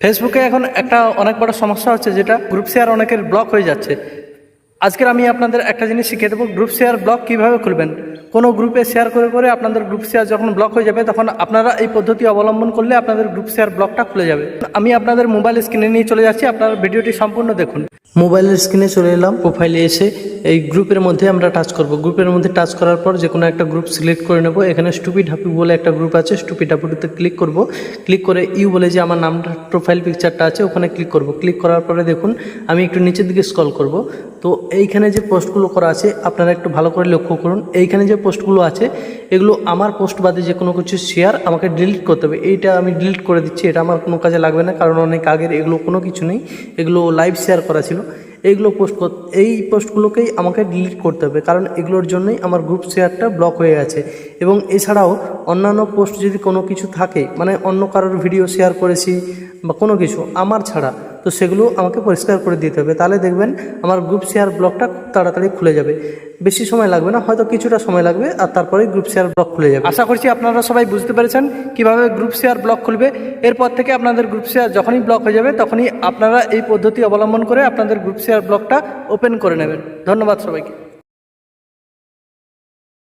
ফেসবুকে এখন একটা অনেক বড় সমস্যা হচ্ছে যেটা গ্রুপ শেয়ার অনেকের ব্লক হয়ে যাচ্ছে। আজকের আমি আপনাদের একটা জিনিস শিখিয়ে দেবো গ্রুপ শেয়ার ব্লক কীভাবে খুলবেন? কোনো গ্রুপে শেয়ার করে করে আপনাদের গ্রুপ শেয়ার যখন ব্লক হয়ে যাবে, তখন আপনারা এই পদ্ধতি অবলম্বন করলে আপনাদের গ্রুপ শেয়ার ব্লকটা খুলে যাবে। আমি আপনাদের মোবাইল স্ক্রিনে নিয়ে চলে যাচ্ছি, আপনারা ভিডিওটি সম্পূর্ণ দেখুন। মোবাইলের স্ক্রিনে চলে এলাম। প্রোফাইলে এসে এই গ্রুপের মধ্যে আমরা টাচ করব। গ্রুপের মধ্যে টাচ করার পর যে কোনো একটা গ্রুপ সিলেক্ট করে নেব। এখানে স্টুপি ঢাপি বলে একটা গ্রুপ আছে। স্টুপি ঢাপুটিতে ক্লিক করব। ক্লিক করে ইউ বলে যে আমার নামটা প্রোফাইল পিকচারটা আছে, ওখানে ক্লিক করব। ক্লিক করার পরে দেখুন, আমি একটু নিচের দিকে স্কল করব। তো এইখানে যে পোস্টগুলো করা আছে, আপনারা একটু ভালো করে লক্ষ্য করুন। এইখানে যে পোস্টগুলো আছে, এগুলো আমার পোস্ট বাদে যে কোনো কিছু শেয়ার আমাকে ডিলিট করতে হবে। এইটা আমি ডিলিট করে দিচ্ছি, এটা আমার কোনো কাজে লাগবে না, কারণ অনেক আগের এগুলো কোনো কিছু নেই। এগুলো লাইভ শেয়ার করা ছিল। এইগুলো পোস্ট এই পোস্টগুলোকেই আমাকে ডিলিট করতে হবে, কারণ এগুলোর জন্যই আমার গ্রুপ শেয়ারটা ব্লক হয়ে আছে এবং এছাড়াও অন্যান্য পোস্ট যদি কোনো কিছু থাকে মানে অন্য কারোর ভিডিও শেয়ার করেছি বা কোনো কিছু, আমার ছাড়া তো সেগুলো আমাকে পরিষ্কার করে দিতে হবে। তাহলে দেখবেন আমার গ্রুপ শেয়ার ব্লকটা খুব তাড়াতাড়ি খুলে যাবে। বেশি সময় লাগবে না, হয়তো কিছুটা সময় লাগবে আর তারপরে গ্রুপ শেয়ার ব্লক খুলে যাবে। আশা করছি আপনারা সবাই বুঝতে পেরেছেন কীভাবে গ্রুপ শেয়ার ব্লক খুলবে। এরপর থেকে আপনাদের গ্রুপ শেয়ার যখনই ব্লক হয়ে যাবে, তখনই আপনারা এই পদ্ধতি অবলম্বন করে আপনাদের গ্রুপ শেয়ার ব্লকটা ওপেন করে নেবেন। ধন্যবাদ সবাইকে।